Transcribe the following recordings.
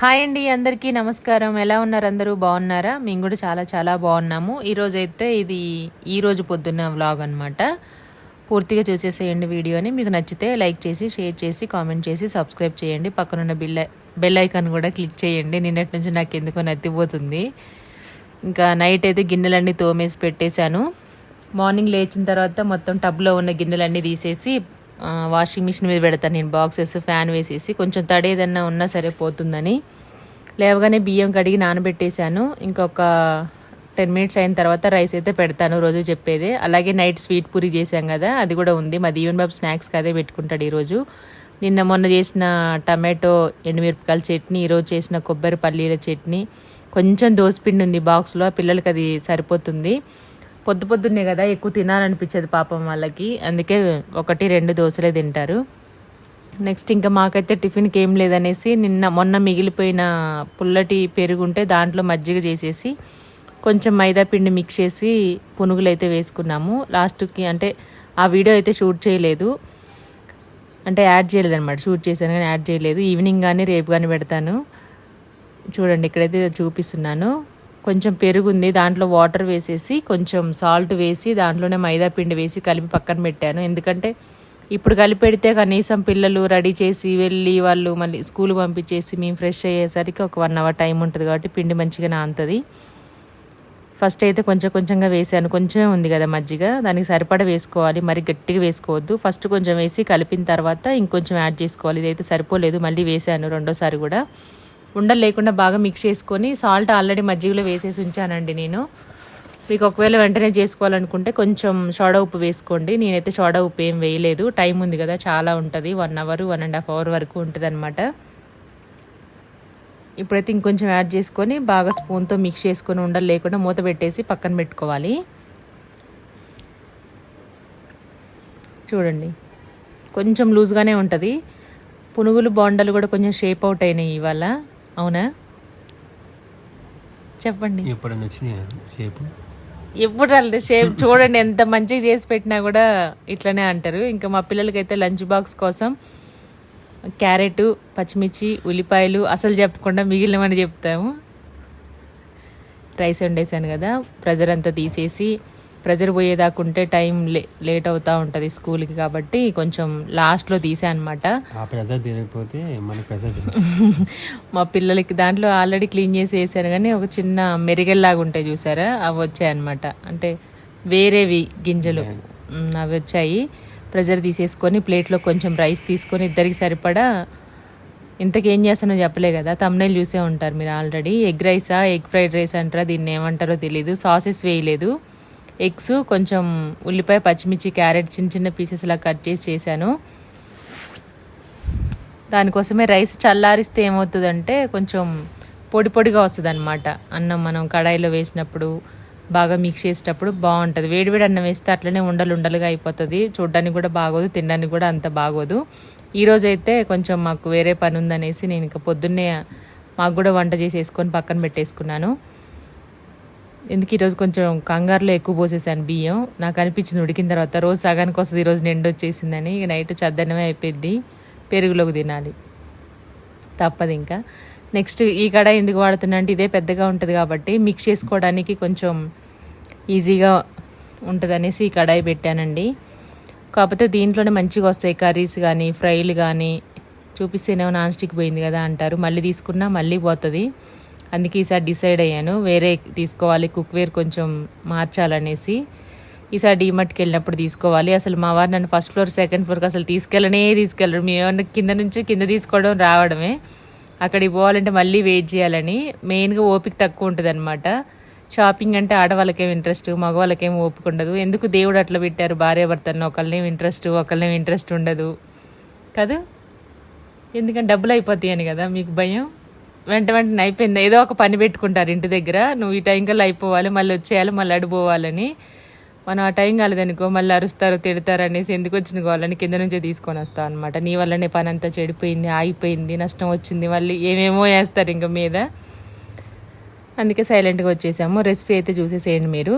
Hi అండి అందరికీ నమస్కారం. ఎలా ఉన్నారు అందరూ? బాగున్నారా? మేము కూడా చాలా చాలా బాగున్నాము. ఈరోజు అయితే ఇది ఈరోజు పొద్దున్న వ్లాగ్ అనమాట పూర్తిగా చూసేసేయండి వీడియోని. మీకు నచ్చితే లైక్ చేసి షేర్ చేసి కామెంట్ చేసి సబ్స్క్రైబ్ చేయండి. పక్కనున్న బిల్ బెల్ ఐకాన్ కూడా క్లిక్ చేయండి. నిన్నటి నుంచి నాకు ఎందుకో నత్తిపోతుంది. ఇంకా నైట్ అయితే గిన్నెలన్నీ తోమేసి పెట్టేశాను. మార్నింగ్ లేచిన తర్వాత మొత్తం టబ్లో ఉన్న గిన్నెలన్నీ తీసేసి వాషింగ్ మిషన్ మీద పెడతాను నేను బాక్సెస్ ఫ్యాన్ వేసేసి. కొంచెం తడి ఏదన్నా ఉన్నా సరే పోతుందని. లేవగానే బియ్యం కడిగి నానబెట్టేశాను. ఇంకొక టెన్ మినిట్స్ అయిన తర్వాత రైస్ అయితే పెడతాను రోజు చెప్పేదే. అలాగే నైట్ స్వీట్ పూరి చేశాం కదా అది కూడా ఉంది. మా దీవెన్ బాబు స్నాక్స్కి అదే పెట్టుకుంటాడు ఈరోజు. నిన్న మొన్న చేసిన టమాటో ఎండుమిరపకాయల చట్నీ ఈరోజు చేసిన కొబ్బరి పల్లీల చట్నీ. కొంచెం దోసపిండి ఉంది బాక్స్లో పిల్లలకి అది సరిపోతుంది. పొద్దు పొద్దున్నే కదా ఎక్కువ తినాలనిపించదు పాపం వాళ్ళకి. అందుకే ఒకటి రెండు దోశలే తింటారు. నెక్స్ట్ ఇంకా మాకైతే టిఫిన్కి ఏం లేదనేసి నిన్న మొన్న మిగిలిపోయిన పుల్లటి పెరుగు ఉంటే దాంట్లో మజ్జిగ చేసేసి కొంచెం మైదా పిండి మిక్స్ చేసి పునుగులు అయితే వేసుకున్నాము. లాస్ట్కి అంటే ఆ వీడియో అయితే షూట్ చేయలేదు. అంటే యాడ్ చేయలేదు అనమాట షూట్ చేశాను కానీ యాడ్ చేయలేదు. ఈవినింగ్ కానీ రేపు కానీ పెడతాను. చూడండి ఇక్కడైతే చూపిస్తున్నాను. కొంచెం పెరుగుంది దాంట్లో వాటర్ వేసేసి కొంచెం సాల్ట్ వేసి దాంట్లోనే మైదా పిండి వేసి కలిపి పక్కన పెట్టాను. ఎందుకంటే ఇప్పుడు కలిపి పెడితే కనీసం పిల్లలు రెడీ చేసి వెళ్ళి వాళ్ళు మళ్ళీ స్కూల్ పంపించేసి మేము ఫ్రెష్ అయ్యేసరికి ఒక వన్ అవర్ టైం ఉంటుంది కాబట్టి పిండి మంచిగా నానుతుంది ఫస్ట్ అయితే కొంచెం కొంచెంగా వేసాను. కొంచెమే ఉంది కదా మజ్జిగ. దానికి సరిపడా వేసుకోవాలి. మరి గట్టిగా వేసుకోవద్దు. ఫస్ట్ కొంచెం వేసి కలిపిన తర్వాత ఇంకొంచెం యాడ్ చేసుకోవాలి. ఇదైతే సరిపోలేదు. మళ్ళీ వేసాను రెండోసారి కూడా. ఉండలు లేకుండా బాగా మిక్స్ చేసుకొని సాల్ట్ ఆల్రెడీ మజ్జిగలో వేసేసి ఉంచానండి నేను. మీకు ఒకవేళ వెంటనే చేసుకోవాలనుకుంటే కొంచెం సోడా ఉప్పు వేసుకోండి. నేనైతే సోడా ఉప్పు ఏం వేయలేదు. టైం ఉంది కదా చాలా ఉంటుంది. One hour one and half hour వరకు ఉంటుంది అనమాట ఇప్పుడైతే ఇంకొంచెం యాడ్ చేసుకొని బాగా స్పూన్తో మిక్స్ చేసుకొని ఉండలు లేకుండా మూత పెట్టేసి పక్కన పెట్టుకోవాలి. చూడండి కొంచెం లూజ్గానే ఉంటుంది. పునుగులు బాండలు కూడా కొంచెం షేప్ అవుట్ అయినాయి ఇవాళ. అవునా? చెప్పండి. ఎప్పుడైనా వచ్చినాయా? షేపు? ఎప్పుడు రాలేదు. షేప్ చూడండి ఎంత మంచిగా చేసి పెట్టినా కూడా ఇట్లనే అంటారు. ఇంకా మా పిల్లలకైతే లంచ్ బాక్స్ కోసం క్యారెట్ పచ్చిమిర్చి ఉల్లిపాయలు అసలు చెప్పకుండా మిగిలినవని చెప్తాము. రైస్ వండేసాను కదా ప్రెజర్ అంతా తీసేసి ప్రెజర్ పోయేదాకా ఉంటే టైం లే లేట్ అవుతూ ఉంటుంది స్కూల్కి కాబట్టి కొంచెం లాస్ట్లో తీసా అనమాట ఆ ప్రెజర్ తినకపోతే మన ప్రెజర్ మా పిల్లలకి దాంట్లో ఆల్రెడీ క్లీన్ చేసి వేసాను కానీ ఒక చిన్న మెరిగల్లాగా ఉంటాయి చూసారా? అవి వచ్చాయి అనమాట అంటే వేరేవి గింజలు. అవి వచ్చాయి. ప్రెజర్ తీసేసుకొని ప్లేట్లో కొంచెం రైస్ తీసుకొని ఇద్దరికి సరిపడా ఇంతకు ఏం చేస్తానో చెప్పలే కదా. తమ్నైల్ చూసే ఉంటారు మీరు ఆల్రెడీ. ఎగ్ రైసా? ఎగ్ ఫ్రైడ్ రైస్ అంటారా? దీన్ని ఏమంటారో తెలియదు సాసెస్ వేయలేదు. ఎగ్స్ కొంచెం ఉల్లిపాయ పచ్చిమిర్చి క్యారెట్ చిన్న చిన్న పీసెస్లా కట్ చేసి చేశాను. దానికోసమే రైస్ చల్లారిస్తే ఏమవుతుందంటే కొంచెం పొడి పొడిగా వస్తుంది అనమాట అన్నం మనం కడాయిలో వేసినప్పుడు బాగా మిక్స్ చేసేటప్పుడు బాగుంటుంది. వేడివేడి అన్నం వేస్తే అట్లనే ఉండలు ఉండలుగా అయిపోతుంది. చూడడానికి కూడా బాగోదు తినడానికి కూడా అంత బాగోదు. ఈరోజైతే కొంచెం మాకు వేరే పని ఉందనేసి నేను ఇంకా పొద్దున్నే మాకు కూడా వంట చేసి వేసుకొని పక్కన పెట్టేసుకున్నాను. ఎందుకు ఈరోజు కొంచెం కంగారులో ఎక్కువ పోసేసాను బియ్యం. నాకు అనిపించింది ఉడికిన తర్వాత రోజు సగానికి వస్తుంది ఈరోజు నిండు వచ్చేసిందని ఇక నైట్ చద్దనమే అయిపోయింది పెరుగులోకి తినాలి. తప్పదు ఇంకా. నెక్స్ట్ ఈ కడాయి ఎందుకు వాడుతున్నా అంటే ఇదే పెద్దగా ఉంటుంది కాబట్టి మిక్స్ చేసుకోవడానికి కొంచెం ఈజీగా ఉంటుంది అనేసి ఈ కడాయి పెట్టానండి. కాకపోతే దీంట్లోనే మంచిగా వస్తాయి కర్రీస్ కానీ ఫ్రైలు కానీ. చూపిస్తేనేమో నాన్ స్టిక్ పోయింది కదా అంటారు. మళ్ళీ తీసుకున్నా మళ్ళీ పోతుంది. అందుకే ఈసారి డిసైడ్ అయ్యాను. వేరే తీసుకోవాలి కుక్వేర్ కొంచెం మార్చాలనేసి. ఈసారి డీమార్ట్కి వెళ్ళినప్పుడు తీసుకోవాలి. అసలు మా వారు నన్ను ఫస్ట్ ఫ్లోర్ సెకండ్ ఫ్లోర్కి అసలు తీసుకెళ్ళనే తీసుకెళ్ళరు. మేము కింద నుంచి కింద తీసుకోవడం రావడమే. అక్కడికి పోవాలంటే మళ్ళీ వెయిట్ చేయాలని. మెయిన్గా ఓపిక తక్కువ ఉంటుంది అనమాట షాపింగ్ అంటే ఆడవాళ్ళకేం ఇంట్రెస్ట్ మగవాళ్ళకేం ఓపిక ఉండదు. ఎందుకు దేవుడు అట్లా పెట్టారు భార్యాభర్తలను? ఒకళ్ళనేం ఇంట్రెస్ట్ ఒకళ్ళనేం ఇంట్రెస్ట్ ఉండదు. కదా? ఎందుకంటే డబ్బులు అయిపోతాయని కదా మీకు భయం? వెంట వెంటనే అయిపోయింది. ఏదో ఒక పని పెట్టుకుంటారు ఇంటి దగ్గర. నువ్వు ఈ టైంకల్లా అయిపోవాలి మళ్ళీ వచ్చేయాలి మళ్ళీ అడిపోవాలని మనం ఆ టైం కాలేదనుకో మళ్ళీ అరుస్తారు తిడతారు అనేసి ఎందుకు వచ్చిన కావాలని కింద నుంచే తీసుకొని వస్తాం అనమాట నీ వల్లనే పని అంతా చెడిపోయింది ఆగిపోయింది నష్టం వచ్చింది మళ్ళీ ఏమేమో వేస్తారు ఇంకా మీద. అందుకే సైలెంట్గా వచ్చేసాము. రెసిపీ అయితే చూసేసేయండి మీరు.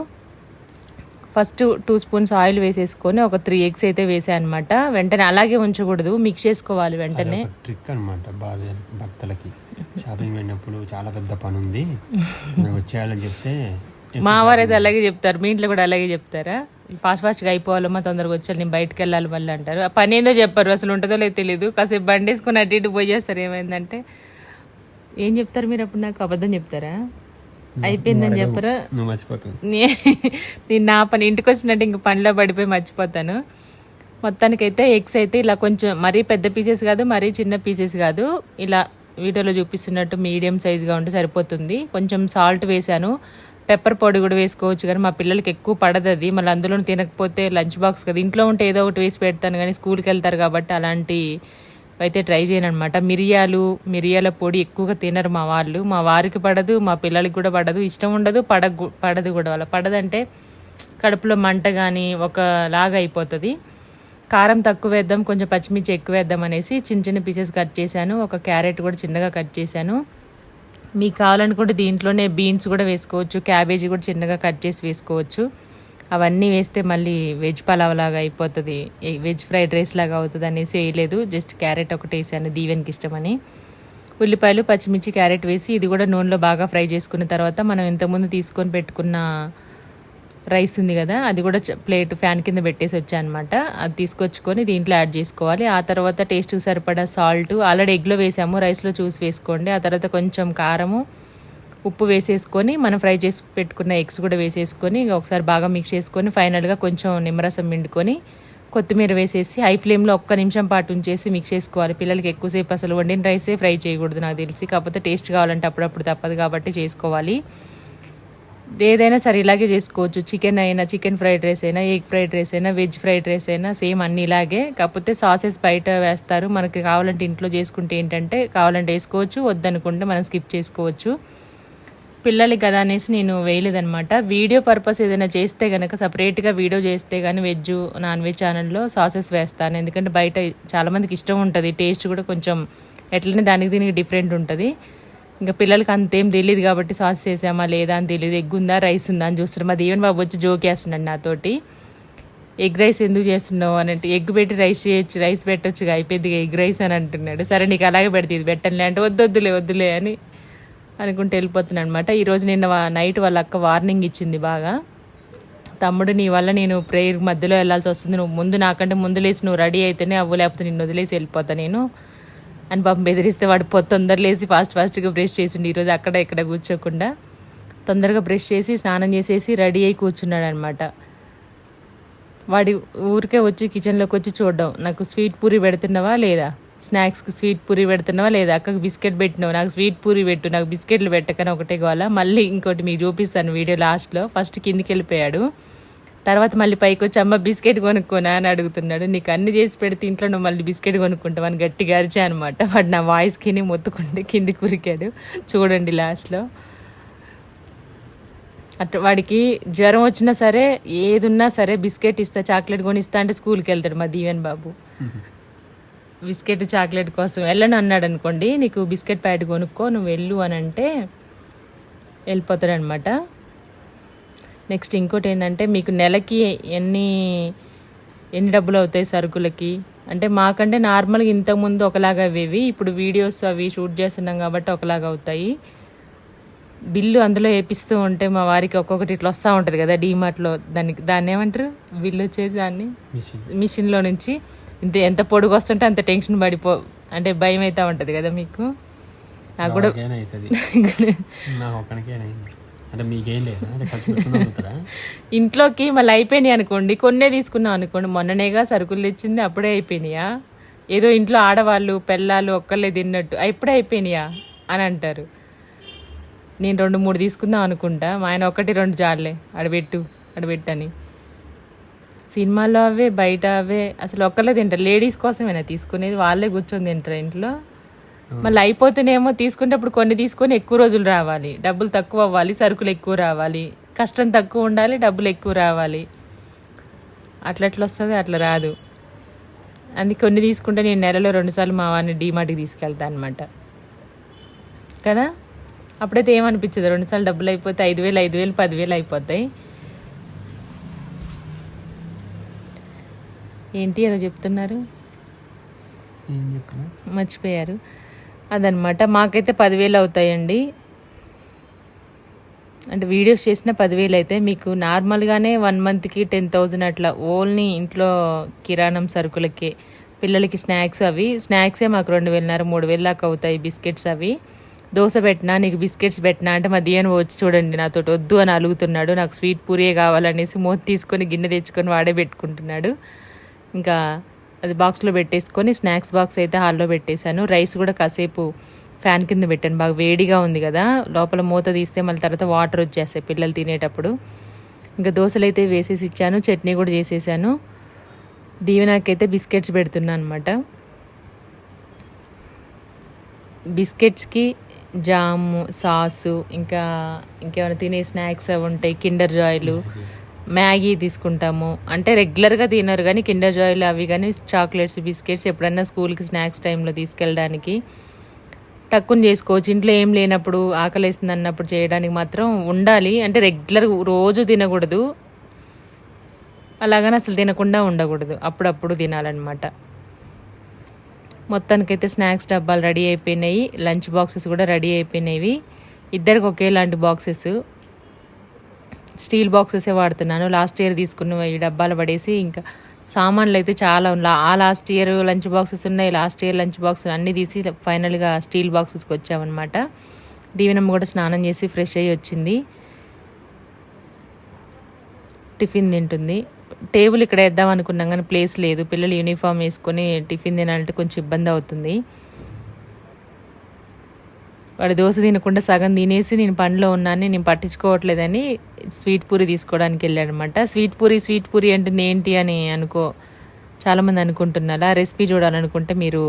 ఫస్ట్ టూ స్పూన్స్ ఆయిల్ వేసేసుకొని ఒక త్రీ ఎగ్స్ అయితే వేసాను అనమాట వెంటనే అలాగే ఉంచకూడదు మిక్స్ చేసుకోవాలి వెంటనే. ట్రిక్ అనమాట భార్య భర్తలకి. షాపింగ్ వెళ్ళినప్పుడు చాలా పెద్ద పని ఉంది వచ్చేయాలని చెప్తే మా వారు అయితే అలాగే చెప్తారు. మీ ఇంట్లో కూడా అలాగే చెప్తారా? ఫాస్ట్ ఫాస్ట్గా అయిపోవాలమ్మా తొందరగా వచ్చాలి నేను బయటకు వెళ్ళాలి మళ్ళీ అంటారు. ఆ పని ఏందో చెప్పారు అసలు ఉంటుందో లేదో తెలియదు కాసేపు బండి వేసుకొని అటు ఇటు పోయేస్తారు ఏమైందంటే. ఏం చెప్తారు మీరు అప్పుడు నాకు? అబద్ధం చెప్తారా? అయిపోయిందని చెప్పరా? నువ్వు నేను నా పని ఇంటికి వచ్చినట్టు ఇంక పనిలో పడిపోయి మర్చిపోతాను. మొత్తానికైతే ఎగ్స్ అయితే ఇలా కొంచెం మరీ పెద్ద పీసెస్ కాదు మరీ చిన్న పీసెస్ కాదు. ఇలా వీడియోలో చూపిస్తున్నట్టు మీడియం సైజ్గా ఉంటే సరిపోతుంది. కొంచెం సాల్ట్ వేసాను పెప్పర్ పొడి కూడా వేసుకోవచ్చు కానీ మా పిల్లలకి ఎక్కువ పడదు అది. మళ్ళీ అందులో తినకపోతే లంచ్ బాక్స్ కదా. ఇంట్లో ఉంటే ఏదో ఒకటి వేసి పెడతాను కానీ స్కూల్కి వెళ్తారు కాబట్టి అలాంటి అయితే ట్రై చేయను అనమాట మిరియాలు మిరియాల పొడి ఎక్కువగా తినరు మా వాళ్ళు. మా వారికి పడదు మా పిల్లలకి కూడా పడదు. ఇష్టం ఉండదు పడ పడదు కూడా వాళ్ళ పడదంటే కడుపులో మంట కానీ ఒకలాగా అయిపోతుంది. కారం తక్కువ వేద్దాం కొంచెం పచ్చిమిర్చి ఎక్కువ వేద్దాం అనేసి చిన్న చిన్న పీసెస్ కట్ చేశాను. ఒక క్యారెట్ కూడా చిన్నగా కట్ చేశాను. మీకు కావాలనుకుంటే దీంట్లోనే బీన్స్ కూడా వేసుకోవచ్చు క్యాబేజీ కూడా చిన్నగా కట్ చేసి వేసుకోవచ్చు. అవన్నీ వేస్తే మళ్ళీ వెజ్ పలావ్ లాగా అయిపోతుంది. వెజ్ ఫ్రైడ్ రైస్ లాగా అవుతుంది అనేసి వేయలేదు. జస్ట్ క్యారెట్ ఒకటి వేసాను దీవెన్కి ఇష్టమని. ఉల్లిపాయలు పచ్చిమిర్చి క్యారెట్ వేసి ఇది కూడా నూనెలో బాగా ఫ్రై చేసుకున్న తర్వాత మనం ఇంతకుముందు తీసుకొని పెట్టుకున్న రైస్ ఉంది కదా అది కూడా ప్లేట్ ఫ్యాన్ కింద పెట్టేసి వచ్చానమాట. అది తీసుకొచ్చుకొని దీంట్లో యాడ్ చేసుకోవాలి. ఆ తర్వాత టేస్ట్ సరిపడా సాల్ట్. ఆల్రెడీ ఎగ్లో వేసాము రైస్లో చూసి వేసుకోండి. ఆ తర్వాత కొంచెం కారము ఉప్పు వేసేసుకొని మనం ఫ్రై చేసి పెట్టుకున్న ఎగ్స్ కూడా వేసేసుకొని ఒకసారి బాగా మిక్స్ చేసుకొని ఫైనల్గా కొంచెం నిమ్మరసం పిండుకొని కొత్తిమీర వేసేసి హై ఫ్లేమ్లో ఒక్క నిమిషం పాటు ఉంచేసి మిక్స్ చేసుకోవాలి. పిల్లలకి ఎక్కువసేపు అసలు వండిన రైసే ఫ్రై చేయకూడదు నాకు తెలిసి. కాకపోతే టేస్ట్ కావాలంటే అప్పుడప్పుడు తప్పదు కాబట్టి చేసుకోవాలి. ఏదైనా సరే ఇలాగే చేసుకోవచ్చు. చికెన్ అయినా చికెన్ ఫ్రైడ్ రైస్ అయినా ఎగ్ ఫ్రైడ్ రైస్ అయినా వెజ్ ఫ్రైడ్ రైస్ అయినా సేమ్ అన్ని ఇలాగే. కాకపోతే సాసెస్ బయట వేస్తారు. మనకి కావాలంటే ఇంట్లో చేసుకుంటే ఏంటంటే కావాలంటే వేసుకోవచ్చు. వద్దనుకుంటే మనం స్కిప్ చేసుకోవచ్చు. పిల్లలకి కదా అనేసి నేను వేయలేదనమాట వీడియో పర్పస్ ఏదైనా చేస్తే కనుక సపరేట్గా వీడియో చేస్తే కానీ వెజ్ నాన్ వెజ్ ఛానల్లో సాసెస్ వేస్తాను. ఎందుకంటే బయట చాలామందికి ఇష్టం ఉంటుంది. టేస్ట్ కూడా కొంచెం ఎట్లనే దానికి దీనికి డిఫరెంట్ ఉంటుంది. ఇంకా పిల్లలకి అంతేం తెలియదు కాబట్టి సాస్ వేసామా లేదా అని తెలియదు ఎగ్ ఉందా రైస్ ఉందా అని చూస్తారు మా దేవన్ బాబు వచ్చి జోక్ నాతోటి. ఎగ్ రైస్ ఎందుకు చేస్తున్నావు అని అంటే ఎగ్ పెట్టి రైస్ చేయొచ్చు రైస్ పెట్టొచ్చుగా అయిపోయింది ఎగ్ రైస్ అని అంటున్నాడు. సరే నీకు అలాగే పెడితే ఇది పెట్టనులే అంటే వద్దు వద్దులే వద్దులే అని అనుకుంటూ వెళ్ళిపోతున్నాను అనమాట ఈరోజు నిన్న వా- నైట్ వాళ్ళ అక్క వార్నింగ్ ఇచ్చింది బాగా. తమ్ముడు నీ వల్ల నేను ప్రేయర్ మధ్యలో వెళ్ళాల్సి వస్తుంది. నువ్వు ముందు నాకంటే ముందు లేచి నువ్వు రెడీ అయితేనే అవ్వు లేకపోతే నిన్ను వదిలేసి వెళ్ళిపోతా నేను. అని పాపం బెదిరిస్తే వాడు పొ తొందర లేచి ఫాస్ట్ ఫాస్ట్గా బ్రష్ చేసిండు. ఈరోజు అక్కడ ఇక్కడ కూర్చోకుండా తొందరగా బ్రష్ చేసి స్నానం చేసేసి రెడీ అయి కూర్చున్నాడు అనమాట వాడి ఊరికే వచ్చి కిచెన్లోకి వచ్చి చూడడం. నాకు స్వీట్ పూరి పెడుతున్నావా లేదా? స్నాక్స్కి స్వీట్ పూరి పెడుతున్నావా లేదా? అక్కకి బిస్కెట్ పెట్టినావు నాకు స్వీట్ పూరి పెట్టు నాకు బిస్కెట్లు పెట్టకని ఒకటే కావాలా? మళ్ళీ ఇంకోటి మీకు చూపిస్తాను వీడియో లాస్ట్లో ఫస్ట్ కిందికి వెళ్ళిపోయాడు. తర్వాత మళ్ళీ పైకి వచ్చి అమ్మ బిస్కెట్ కొనుక్కోనా? అని అడుగుతున్నాడు. నీకు అన్ని చేసి పెడితే ఇంట్లో నువ్వు మళ్ళీ బిస్కెట్ కొనుక్కుంటావు? అని గట్టిగా అరిచా అనమాట వాడు నా వాయిస్కి మొత్తుకుంటే కిందికి ఉరికాడు. చూడండి లాస్ట్లో అట్లా వాడికి జ్వరం వచ్చినా సరే ఏది ఉన్నా సరే బిస్కెట్ ఇస్తా చాక్లెట్ కొని ఇస్తా అంటే స్కూల్కి వెళ్తాడు మా దీవెన్ బాబు. బిస్కెట్ చాక్లెట్ కోసం వెళ్ళను అన్నాడు అనుకోండి నీకు బిస్కెట్ ప్యాకెట్ కొనుక్కో నువ్వు వెళ్ళు అని అంటే వెళ్ళిపోతాడు అనమాట నెక్స్ట్ ఇంకోటి ఏంటంటే మీకు నెలకి ఎన్ని ఎన్ని డబ్బులు అవుతాయి సరుకులకి? అంటే మాకంటే నార్మల్గా ఇంతకుముందు ఒకలాగా అవేవి ఇప్పుడు వీడియోస్ అవి షూట్ చేస్తున్నాం కాబట్టి ఒకలాగా అవుతాయి. బిల్లు అందులో వేపిస్తూ ఉంటే మా వారికి ఒక్కొక్కటి ఇట్లా వస్తూ ఉంటుంది కదా డీమార్ట్లో. దానికి దాన్ని ఏమంటారు? బిల్లు వచ్చేది దాన్ని? మిషన్. మిషన్లో నుంచి. ఇంత ఎంత పొడుగు వస్తుంటే అంత టెన్షన్ పడిపో అంటే భయం అవుతూ ఉంటుంది కదా మీకు? నాకు కూడా అంటే మీకేం లేదా. ఇంట్లోకి మళ్ళీ అయిపోయినాయి అనుకోండి. కొన్నే తీసుకున్నాం అనుకోండి. మొన్ననేగా సరుకులు తెచ్చింది అప్పుడే అయిపోయినాయా? ఏదో ఇంట్లో ఆడవాళ్ళు పెళ్ళాలు ఒక్కళ్ళే తిన్నట్టు "ఆ, ఇప్పుడే అయిపోయినాయా అని అంటారు. నేను రెండు మూడు తీసుకుందాం అనుకుంటా. మా ఆయన ఒకటి రెండు జాడలే అడబెట్టు అడబెట్టని సినిమాల్లో అవే బయట అవే అసలు ఒక్కళ్ళే తింటారు. లేడీస్ కోసమేనా తీసుకునేది? వాళ్ళే కూర్చొని తింటారు ఇంట్లో? మళ్ళీ అయిపోతేనేమో తీసుకునేటప్పుడు కొన్ని తీసుకొని ఎక్కువ రోజులు రావాలి. డబ్బులు తక్కువ అవ్వాలి సరుకులు ఎక్కువ రావాలి. కష్టం తక్కువ ఉండాలి డబ్బులు ఎక్కువ రావాలి. అట్లా ఎట్లా వస్తుంది? అట్లా రాదు. అందుకే కొన్ని తీసుకుంటే నేను నెలలో రెండుసార్లు మా వాడిని డీమార్ట్కి తీసుకెళ్తాను అనమాట కదా? అప్పుడైతే ఏమనిపించదు? రెండుసార్లు డబ్బులు అయిపోతే ఐదు వేలు ఐదు వేలు పదివేలు అయిపోతాయి. ఏంటి ఏదో చెప్తున్నారు? మర్చిపోయారు. అదనమాట మాకైతే పదివేలు అవుతాయండి. అంటే వీడియోస్ చేసిన పదివేలు అయితే మీకు నార్మల్గానే వన్ మంత్కి టెన్ థౌజండ్ అట్లా ఓన్లీ ఇంట్లో కిరాణం సరుకులకే పిల్లలకి స్నాక్స్ అవి. స్నాక్సే మాకు రెండు వేలన్నర మూడు వేలు దాకా అవుతాయి బిస్కెట్స్ అవి. దోశ పెట్టినా నీకు బిస్కెట్స్ పెట్టినా అంటే మా దియను వచ్చి చూడండి నాతో వద్దు అని అలుగుతున్నాడు. నాకు స్వీట్ పూరియే కావాలనేసి మూత తీసుకొని గిన్నె తెచ్చుకొని వాడే పెట్టుకుంటున్నాడు. ఇంకా అది బాక్స్లో పెట్టేసుకొని స్నాక్స్ బాక్స్ అయితే హాల్లో పెట్టేశాను. రైస్ కూడా కాసేపు ఫ్యాన్ కింద పెట్టాను. బాగా వేడిగా ఉంది కదా. లోపల మూత తీస్తే మళ్ళీ తర్వాత వాటర్ వచ్చేస్తాయి పిల్లలు తినేటప్పుడు. ఇంకా దోశలు అయితే వేసేసి ఇచ్చాను. చట్నీ కూడా చేసేసాను. దీవెనాకైతే బిస్కెట్స్ పెడుతున్నాను అనమాట బిస్కెట్స్కి జాము సాసు ఇంకా ఇంకేమైనా తినే స్నాక్స్ అవి ఉంటాయి. కిండర్ జాయ్లు. మ్యాగీ తీసుకుంటాము. అంటే రెగ్యులర్గా తినరు కానీ కిండర్ జాయిలు అవి కానీ చాక్లెట్స్ బిస్కెట్స్ ఎప్పుడన్నా స్కూల్కి స్నాక్స్ టైంలో తీసుకెళ్ళడానికి తక్కువ చేసుకోవచ్చు. ఇంట్లో ఏం లేనప్పుడు ఆకలేస్తుంది అన్నప్పుడు చేయడానికి మాత్రం ఉండాలి. అంటే రెగ్యులర్ రోజు తినకూడదు. అలాగని అసలు తినకుండా ఉండకూడదు. అప్పుడప్పుడు తినాలన్నమాట. మొత్తానికైతే స్నాక్స్ డబ్బాలు రెడీ అయిపోయినాయి. లంచ్ బాక్సెస్ కూడా రెడీ అయిపోయినాయి. ఇద్దరికి ఒకేలాంటి బాక్సెస్. స్టీల్ బాక్సెసే వాడుతున్నాను. లాస్ట్ ఇయర్ తీసుకున్న ఈ డబ్బాలు పడేసి ఇంకా సామాన్లు అయితే చాలా ఉన్నాయి ఆ లాస్ట్ ఇయర్ లంచ్ బాక్సెస్ ఉన్నాయి. లాస్ట్ ఇయర్ లంచ్ బాక్స్ అన్నీ తీసి ఫైనల్గా స్టీల్ బాక్సెస్కి వచ్చామన్నమాట. దీవెనమ్మ కూడా స్నానం చేసి ఫ్రెష్ అయ్యి వచ్చింది. టిఫిన్ తింటుంది. టేబుల్ ఇక్కడ వేద్దాం అనుకున్నాం కానీ ప్లేస్ లేదు. పిల్లలు యూనిఫామ్ వేసుకొని టిఫిన్ తినాలంటే కొంచెం ఇబ్బంది అవుతుంది. వాడు దోశ తినకుండా సగం తినేసి నేను పనిలో ఉన్నాను నేను పట్టించుకోవట్లేదని స్వీట్ పూరి తీసుకోవడానికి వెళ్ళాడనమాట. స్వీట్ పూరి స్వీట్ పూరి అంటుంది ఏంటి అని అనుకో చాలామంది అనుకుంటున్నారు. ఆ రెసిపీ చూడాలనుకుంటే మీరు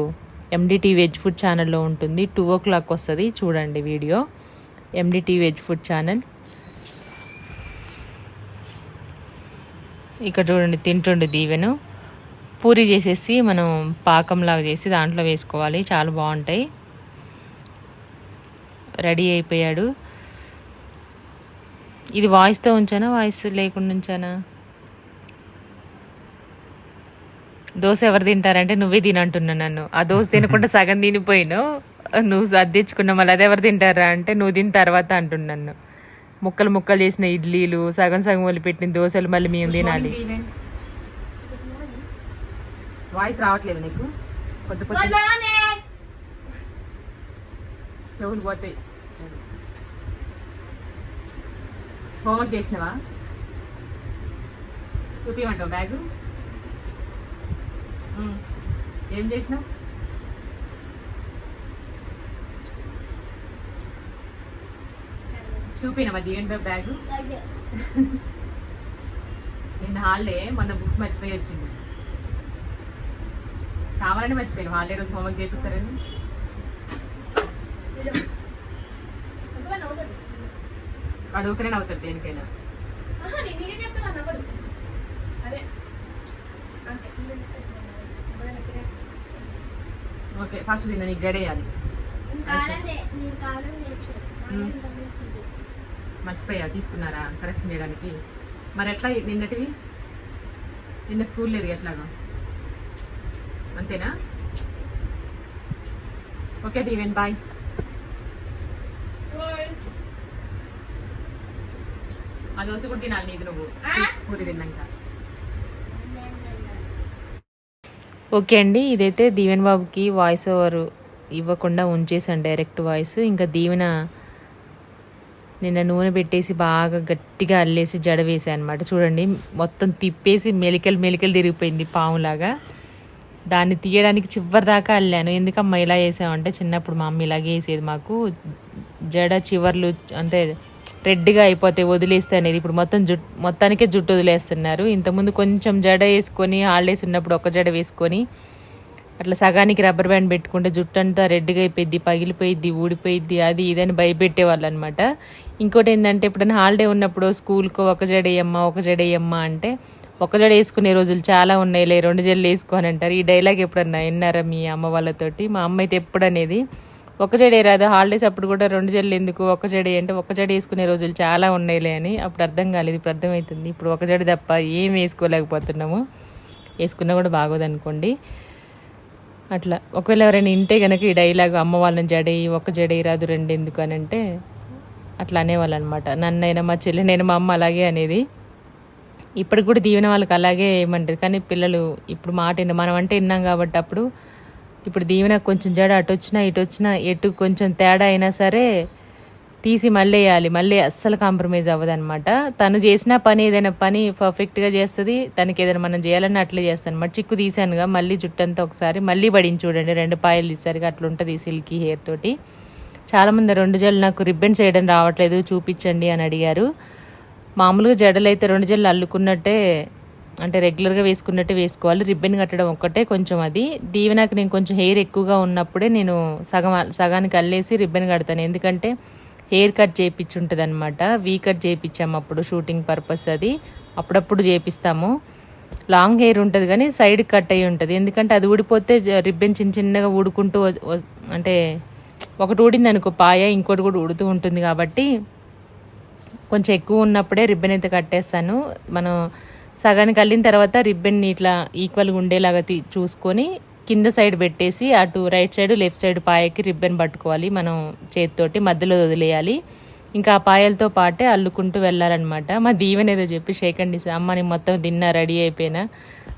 ఎండిటీ వెజ్ ఫుడ్ ఛానల్లో ఉంటుంది. టూ ఓ క్లాక్ వస్తుంది. చూడండి video. MDT veg food channel. ఇక్కడ చూడండి తింటుండు దీవెను. పూరి చేసేసి మనం పాకంలాగా చేసి దాంట్లో వేసుకోవాలి. చాలా బాగుంటాయి. రెడీ అయిపోయాడు. ఇది వాయిస్తో ఉంచానా? వాయిస్ లేకుండా ఉంచానా? దోశ ఎవరు తింటారంటే నువ్వే తినంటున్నా నన్ను. ఆ దోశ తినకుండా సగం తినిపోయినావు నువ్వు అది తెచ్చుకున్నావు మళ్ళీ అది ఎవరు తింటారా అంటే నువ్వు తిన్న తర్వాత అంటున్నాను ముక్కలు ముక్కలు చేసిన ఇడ్లీలు సగం సగం వదిలిపెట్టిన దోశలు మళ్ళీ మేము తినాలి. వాయిస్ రావట్లేదు నీకు. కొద్ది చెవులు పోతాయి. హోంవర్క్ చేసినవా? చూపించమంటావు బ్యాగు. ఏం చేసినావు? చూపినవా దీవెన్ బ్యాగు? నిన్న హాలిడే మొన్న బుక్స్ మర్చిపోయి వచ్చింది. కావాలని మర్చిపోయాను. హాలిడే రోజు హోంవర్క్ చేపిస్తారని. ఊకనే అవుతాడు దేనికైనా. ఓకే ఫస్ట్ తిన్న నీకు జడేయాలి. మర్చిపోయా తీసుకున్నారా కరెక్షన్ చేయడానికి? మరి ఎట్లా నిన్నటివి? నిన్న స్కూల్ లేదు ఎట్లాగా? అంతేనా? Okay Deeven bye. ఆ దోశ కూడా తినాలి నీది నువ్వు. పూరి తిన్నాక. ఓకే అండి ఇదైతే దీవెన్ బాబుకి వాయిస్ ఓవర్ ఇవ్వకుండా ఉంచేసాను డైరెక్ట్ వాయిస్ ఇంకా దీవెన నిన్న నూనె పెట్టేసి బాగా గట్టిగా అల్లేసి జడ వేసాను అనమాట చూడండి మొత్తం తిప్పేసి మెలికలు మెలికలు తిరిగిపోయింది పాములాగా. దాన్ని తీయడానికి చివరి దాకా అల్లాను. ఎందుకమ్మా ఇలా వేసామంటే చిన్నప్పుడు మా అమ్మ ఇలాగే వేసేది మాకు. జడ చివర్లు అంటే రెడ్గా అయిపోతే వదిలేస్తే అనేది ఇప్పుడు మొత్తం జుట్టు మొత్తానికే జుట్టు వదిలేస్తున్నారు. ఇంతకుముందు కొంచెం జడ వేసుకొని హాలిడేస్ ఉన్నప్పుడు ఒక జడ వేసుకొని అట్లా సగానికి రబ్బర్ బ్యాండ్ పెట్టుకుంటే జుట్టు అంతా రెడ్గా అయిపోయింది పగిలిపోయిద్ది ఊడిపోయిద్ది అది ఇదని భయపెట్టేవాళ్ళు అనమాట ఇంకోటి ఏంటంటే ఎప్పుడైనా హాలిడే ఉన్నప్పుడు స్కూల్కో ఒక జడ వేయమ్మా ఒక జడ వేయమ్మా అంటే ఒక జడ వేసుకునే రోజులు చాలా ఉన్నాయిలే రెండు జడలు వేసుకోని అంటారు. ఈ డైలాగ్ ఎప్పుడన్నా విన్నారా మీ అమ్మ వాళ్ళతోటి? మా అమ్మ అయితే ఎప్పుడనేది ఒక జడే రాదు. హాలిడేస్ అప్పుడు కూడా రెండు జడలు ఎందుకు? ఒక జడే అంటే ఒక జడ వేసుకునే రోజులు చాలా ఉన్నాయిలే అని అప్పుడు అర్థం కాలేదు. ఇప్పుడు అర్థమవుతుంది ఇప్పుడు ఒక జడ తప్ప ఏం వేసుకోలేకపోతున్నాము. వేసుకున్నా కూడా బాగోదు అనుకోండి. అట్లా. ఒకవేళ ఎవరైనా ఇంటే కనుక ఈ డైలాగ్ అమ్మ వాళ్ళని జడేయి ఒక జడేయి రాదు రెండు ఎందుకు అని అంటే అట్లా అనేవాళ్ళు అనమాట నన్నైనా మా చెల్లెనైనా మా అమ్మ అలాగే అనేది. ఇప్పటికి కూడా దీవెన వాళ్ళకి అలాగే ఏమంటుంది. కానీ పిల్లలు ఇప్పుడు మాట మనం అంటే విన్నాం కాబట్టి అప్పుడు ఇప్పుడు దీవెన కొంచెం జడ అటు వచ్చినా ఇటు వచ్చినా ఎటు కొంచెం తేడా అయినా సరే తీసి మళ్ళీ వేయాలి మళ్ళీ అస్సలు కాంప్రమైజ్ అవ్వదు అనమాట తను చేసిన పని ఏదైనా పని పర్ఫెక్ట్గా చేస్తుంది. తనకి ఏదైనా మనం చేయాలని అట్లే చేస్తాను. అనమాట చిక్కు తీసానుగా మళ్ళీ జుట్టంతా ఒకసారి మళ్ళీ పడింది చూడండి. రెండు పాయలు తీసారుగా అట్లా ఉంటుంది సిల్కీ హెయిర్ తోటి. చాలామంది రెండు జడలు నాకు రిబ్బన్స్ చేయడం రావట్లేదు చూపించండి అని అడిగారు. మామూలుగా జడలు అయితే రెండు జడలు అల్లుకున్నట్టే అంటే రెగ్యులర్గా వేసుకున్నట్టు వేసుకోవాలి. రిబ్బన్ కట్టడం ఒక్కటే కొంచెం అది. దీవెనకు నేను కొంచెం హెయిర్ ఎక్కువగా ఉన్నప్పుడే నేను సగం సగానికి అల్లేసి రిబ్బన్ కడతాను. ఎందుకంటే హెయిర్ కట్ చేయించుంటుంది అనమాట వీ కట్ చేయించాము అప్పుడు షూటింగ్ పర్పస్ అది. అప్పుడప్పుడు చేపిస్తాము. లాంగ్ హెయిర్ ఉంటుంది కానీ సైడ్ కట్ అయి ఉంటుంది. ఎందుకంటే అది ఊడిపోతే రిబ్బన్ చిన్న చిన్నగా ఊడుకుంటూ వ- అంటే ఒకటి ఊడింది అనుకో పాయ ఇంకోటి కూడా ఉడుతూ ఉంటుంది కాబట్టి కొంచెం ఎక్కువ ఉన్నప్పుడే రిబ్బన్ అయితే కట్టేస్తాను. మనం సగానికి అల్లిన తర్వాత రిబ్బన్ని ఇట్లా ఈక్వల్గా ఉండేలాగా చూసుకొని కింద సైడ్ పెట్టేసి అటు రైట్ సైడ్ లెఫ్ట్ సైడ్ పాయకి రిబ్బన్ పట్టుకోవాలి మనం చేతితోటి మధ్యలో వదిలేయాలి. ఇంకా ఆ పాయలతో పాటే అల్లుకుంటూ వెళ్ళాలన్నమాట. మా దీవెన ఏదో చెప్పి షేక్ అమ్మ నేను మొత్తం తిన్నా రెడీ అయిపోయినా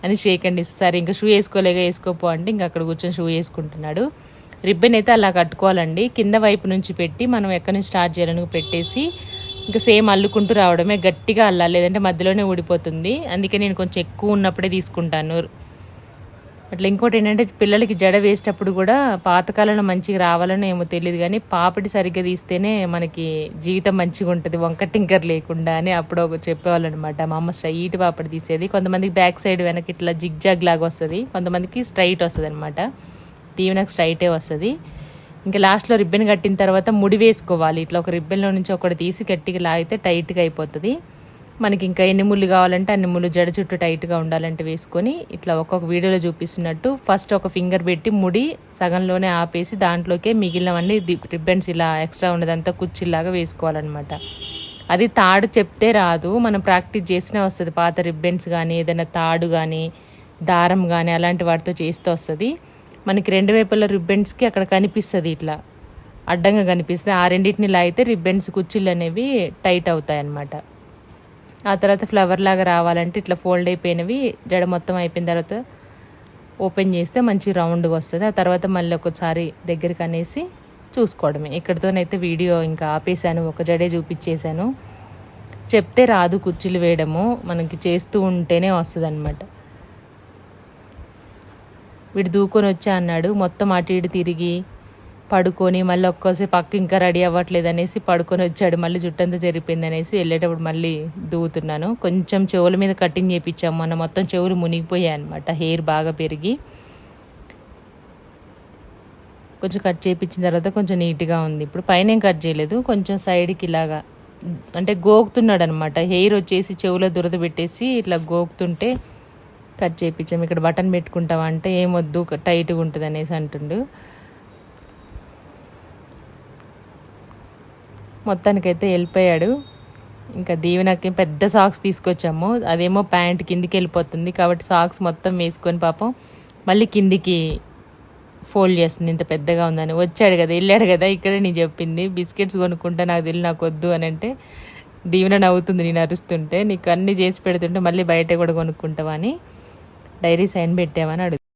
అని షేక్ సరే ఇంకా షూ వేసుకోలేక వేసుకోపో అంటే ఇంకా అక్కడ కూర్చొని షూ వేసుకుంటున్నాడు. రిబ్బన్ అయితే అలా కట్టుకోవాలండి. కింద వైపు నుంచి పెట్టి మనం ఎక్కడి నుంచి స్టార్ట్ చేయాలని పెట్టేసి ఇంకా సేమ్ అల్లుకుంటూ రావడమే గట్టిగా అల్లాలి లేదంటే మధ్యలోనే ఊడిపోతుంది. అందుకే నేను కొంచెం ఎక్కువ ఉన్నప్పుడే తీసుకుంటాను. అట్లా ఇంకోటి ఏంటంటే పిల్లలకి జడ వేసేటప్పుడు కూడా పాతకాలంలో మంచిగా రావాలని ఏమో తెలియదు కానీ పాపిడి సరిగ్గా తీస్తేనే మనకి జీవితం మంచిగా ఉంటుంది వంక టింకర్ లేకుండా అని అప్పుడు ఒక చెప్పేవాళ్ళు అనమాట మా అమ్మ స్ట్రైట్ పాపిడి తీసేది. కొంతమందికి బ్యాక్ సైడ్ వెనక ఇట్లా జిగ్ జాగ్ లాగా వస్తుంది కొంతమందికి స్ట్రైట్ వస్తుంది అనమాట దీవెనకు స్ట్రైటే వస్తుంది. ఇంకా లాస్ట్లో రిబ్బన్ కట్టిన తర్వాత ముడి వేసుకోవాలి. ఇట్లా ఒక రిబ్బన్లో నుంచి ఒకటి తీసి గట్టిగా లాగితే టైట్గా అయిపోతుంది. మనకి ఇంకా ఎన్ని ముళ్ళు కావాలంటే అన్ని ముళ్ళు జడ చుట్టూ టైట్గా ఉండాలంటే వేసుకొని ఇట్లా ఒక్కొక్క వీడియోలో చూపిస్తున్నట్టు ఫస్ట్ ఒక ఫింగర్ పెట్టి ముడి సగంలోనే ఆపేసి దాంట్లోకే మిగిలినవన్నీ రిబ్బన్స్ ఇలా ఎక్స్ట్రా ఉన్నదంతా కుర్చీలాగా వేసుకోవాలన్నమాట. అది తాడు చెప్తే రాదు. మనం ప్రాక్టీస్ చేసినా వస్తుంది. పాత రిబ్బన్స్ కానీ ఏదైనా తాడు కానీ దారం కానీ అలాంటి వాటితో చేస్తూ వస్తుంది. మనకి రెండు వైపుల రిబ్బెన్స్కి అక్కడ కనిపిస్తుంది ఇట్లా. అడ్డంగా కనిపిస్తుంది. ఆ రెండింటిని లాగితే రిబ్బెన్స్ కుర్చీలు అనేవి టైట్ అవుతాయి అన్నమాట ఆ తర్వాత ఫ్లవర్ లాగా రావాలంటే ఇట్లా ఫోల్డ్ అయిపోయినవి జడ మొత్తం అయిపోయిన తర్వాత ఓపెన్ చేస్తే మంచి రౌండ్గా వస్తుంది. ఆ తర్వాత మళ్ళీ ఒకసారి దగ్గరికి అనేసి చూసుకోవడమే. ఇక్కడితోనైతే వీడియో ఇంకా ఆపేసాను ఒక జడే చూపించేశాను. చెప్తే రాదు కుర్చీలు వేయడము. మనకి చేస్తూ ఉంటేనే వస్తుంది అనమాట వీడు దూకొని వచ్చా అన్నాడు. మొత్తం అటు ఇటు తిరిగి పడుకొని మళ్ళీ ఒక్కోసేపు పక్క ఇంకా రెడీ అవ్వట్లేదు అనేసి పడుకొని వచ్చాడు. మళ్ళీ జుట్టంతా జరిపోయింది అనేసి వెళ్ళేటప్పుడు మళ్ళీ దూవుతున్నాను కొంచెం చెవుల మీద కటింగ్ చేయించాము మొన్న మొత్తం చెవులు మునిగిపోయాయి అనమాట హెయిర్ బాగా పెరిగి కొంచెం కట్ చేయించిన తర్వాత కొంచెం నీట్గా ఉంది. ఇప్పుడు పైన ఏం కట్ చేయలేదు. కొంచెం సైడ్కి ఇలాగా అంటే గోకుతున్నాడు అనమాట హెయిర్ వచ్చేసి చెవులో దురద పెట్టేసి ఇట్లా గోకుతుంటే కట్ చేయించాం ఇక్కడ బటన్ పెట్టుకుంటావా అంటే ఏమొద్దు టైట్గా ఉంటుంది అనేసి అంటుండు. మొత్తానికైతే వెళ్ళిపోయాడు. ఇంకా దీవెనకి పెద్ద సాక్స్ తీసుకొచ్చాము. అదేమో ప్యాంట్ కిందికి వెళ్ళిపోతుంది కాబట్టి సాక్స్ మొత్తం వేసుకొని పాపం మళ్ళీ కిందికి ఫోల్డ్ చేస్తుంది. ఇంత పెద్దగా ఉందని. వచ్చాడు కదా వెళ్ళాడు కదా ఇక్కడే నీ చెప్పింది. బిస్కెట్స్ కొనుక్కుంటా నాకు తెలియదు నాకు వద్దు అని అంటే దీవెన నవ్వుతుంది నేను అరుస్తుంటే. నీకు అన్నీ చేసి పెడుతుంటే మళ్ళీ బయట కూడా కొనుక్కుంటావా అని. డైరీ సైన్ పెట్టామని అడుగు